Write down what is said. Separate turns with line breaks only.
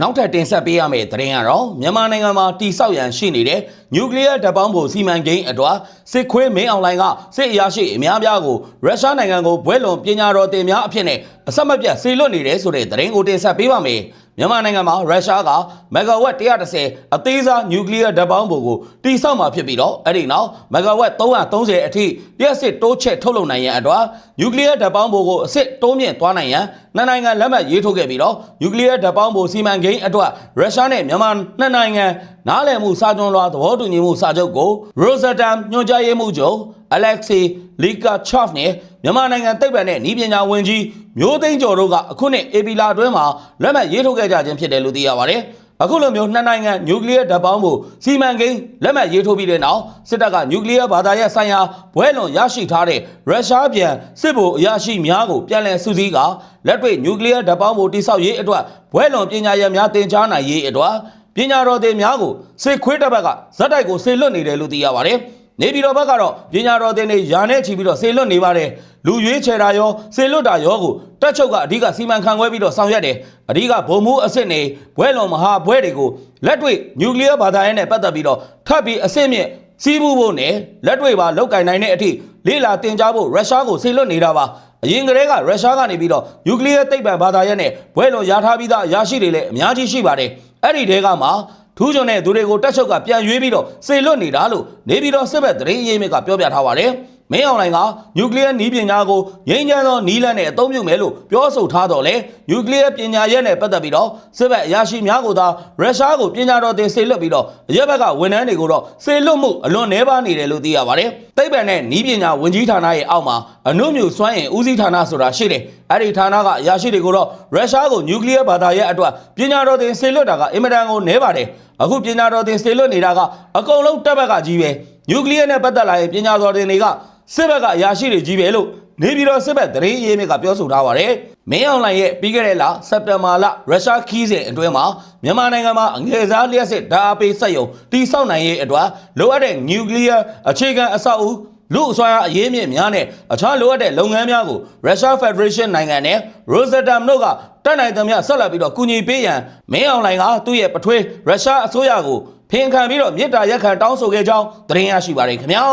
နောက်ထပ်တင်ဆက်ပေးရမယ့်သတင်းကတော့မြန်မာနိုင်ငံမှာတိဆောက်ရန်ရှိနေတဲ့နျူကလ িয়ার ဓာတ်ပေါင်းဖို့စီမံကိန်းအတွက်စစ်ခွေးမင်းအွန်လိုင်းကစစ်အရာရှိအများပြားကိုရုရှားနိုင်ငံကိုဘွဲလွန်ပညာတော်တင်များအဖြစ်နဲ့အဆက်မပြတ်ဆေလွတ်နေတယ်ဆိုတဲ့သတင်းကိုတင်ဆက်ပေးပါမယ် မြန်မာနိုင်ငံမှာရုရှားကမဂါဝက်130အသေးစားနျူကလ িয়ার ဓာတ်ပေါင်းဖို့ကိုတိဆောက်မှာဖြစ်ပြီးတော့အဲ့ဒီနောက်မဂါဝက်330အထိလျှက်စစ်တိုးချက်ထုတ်လုပ်နိုင်ရန်အတွက်နျူကလ িয়ার ဓာတ်ပေါင်းဖို့ကိုအစ်စ်တိုးမြင့်သွားနိုင်ရန်နှစ်နိုင်ငံလက်မှတ်ရေးထိုးခဲ့ပြီးတော့နျူကလ িয়ার ဓာတ်ပေါင်းဖို့စီမံကိန်းအတွက်ရုရှားနဲ့မြန်မာနှစ်နိုင်ငံနားလည်မှုစာချုပ်လွှာသဘောတူညီမှုစာချုပ်ကိုရိုဇာတမ်ညွှန်ကြားရေးမှူးချုပ် အလက်ဆီလီကာချော့ဖ်နဲ့မြန်မာနိုင်ငံသိပ္ပံနဲ့ဤပညာဝန်ကြီးမျိုးသိန်းကျော်တို့ကအခုနှစ်ဧပြီလအတွင်းမှာလက်မှတ်ရေးထိုးခဲ့ကြခြင်းဖြစ်တယ်လို့သိရပါတယ်။အခုလိုမျိုးနှစ်နိုင်ငံနျူကလ িয়ার ဓာတ်ပေါင်းဖို့စီမံကိန်းလက်မှတ်ရေးထိုးပြီးတဲ့နောက်စစ်တပ်ကနျူကလ িয়ার ဘာသာရပ်ဆိုင်ရာဘွဲလွန်ရရှိထားတဲ့ရုရှားပြန်စစ်ဗိုလ်အရာရှိများကိုပြန်လည်စုစည်းကလက်တွေ့နျူကလ িয়ার ဓာတ်ပေါင်းဖို့တိစောက်ရေးအတွက်ဘွဲလွန်ပညာရပ်များတင်ကြားနိုင်ရေးအတွက်ပညာတော်သင်များကိုစစ်ခွေးတပ်ဘက်ကဇက်တိုက်ကိုဆေလွတ်နေတယ်လို့သိရပါတယ်။ နေပြည်တော်ဘက်ကတော့ပညာတော်သင်တွေယာနဲ့ချီပြီးတော့ဆေလွတ်နေပါတယ်။လူရွေးချယ်တာရောဆေလွတ်တာရောကိုတက်ချုပ်ကအဓိကစီမံခန့်ခွဲပြီးတော့ဆောင်ရွက်တယ်။အဓိကဗိုလ်မှူးအစ်စ်နေဘွဲလွန်မဟာဘွဲတွေကိုလက်တွေ့နျူကလ িয়ার ဘာသာရေးနဲ့ပတ်သက်ပြီးတော့ထပ်ပြီးအစ်စ်မြင့်စီးပူးဖို့နဲ့လက်တွေ့ပါလောက်ကင်နိုင်တဲ့အထိလေးလာတင်ကြားဖို့ရုရှားကိုဆေလွတ်နေတာပါ။အရင်ကတည်းကရုရှားကနေပြီးတော့နျူကလ িয়ার သိပ္ပံဘာသာရပ်နဲ့ဘွဲလွန်ရထားပြီးသားအရာရှိတွေလည်းအများကြီးရှိပါတယ်။အဲ့ဒီတဲကမှ ထူးချွန်တဲ့သူတွေကိုတက်ချုပ်ကပြန်ရွေးပြီးတော့စေလွတ်နေတာလို့နေပြီးတော့စစ်ဘက်သတင်းရေးမြစ်ကပြောပြထားပါတယ်။ မင်းအောင်လိုင်ကနျူကလ িয়ার နီးပညာကိုငြိမ်းချမ်းသောနီးလန်းနဲ့အသုံးပြုမယ်လို့ပြောဆိုထားတော့လေနျူကလ িয়ার ပညာရပ်နဲ့ပတ်သက်ပြီးတော့စစ်ဘက်အရာရှိများကိုသာရုရှားကိုပညာတော်သင်စေလွတ်ပြီးတော့အရက်ဘက်ကဝန်ထမ်းတွေကိုတော့စေလွတ်မှုအလွန်နှဲပါနေတယ်လို့သိရပါတယ်။သိပ္ပံနဲ့နီးပညာဝန်ကြီးဌာနရဲ့အောက်မှာအနုမြူစွမ်းအင်ဦးစီးဌာနဆိုတာရှိတယ်။အဲ့ဒီဌာနကအရာရှိတွေကိုတော့ရုရှားကိုနျူကလ িয়ার ဘာသာရပ်အတွက်ပညာတော်သင်စေလွတ်တာကအင်မတန်ကိုနှဲပါတယ်။အခုပညာတော်သင်စေလွတ်နေတာကအကုန်လုံးတပ်ဘက်ကကြီးပဲ။နျူကလ িয়ার နဲ့ပတ်သက်လာရင်ပညာတော်သင်တွေက စစ်ဘက်ကအရာရှိတွေကြီးပဲလို့နေပြည်တော်စစ်ဘက်သတင်းရေးမြစ်ကပြောဆိုထားပါတယ်။မင်းအောင်လှိုင်ရဲ့ပြီးခဲ့တဲ့လစက်တင်ဘာလရုရှားခီးစဉ်အတွင်းမှာမြန်မာနိုင်ငံမှာအငယ်စားလျှက်စစ်ဓာတ်အားပေးစက်ရုံတိစောက်နိုင်ရေးအတွက်လိုအပ်တဲ့နျူကလ িয়ার အခြေခံအဆောက်အဦလူအစွမ်းအားအရေးမြင့်များနဲ့အခြားလိုအပ်တဲ့လုပ်ငန်းများကို Russia Federation နိုင်ငံနဲ့ Rosatom တို့ကတက်နိုင်သမျှဆက်လက်ပြီးတော့ကူညီပေးရန်မင်းအောင်လှိုင်ကသူ့ရဲ့ပထွေးရုရှားအစိုးရကိုဖင်ခံပြီးတော့မြစ်တာရက်ခံတောင်းဆိုခဲ့ကြောင်းသတင်းရရှိပါတယ်ခင်ဗျာ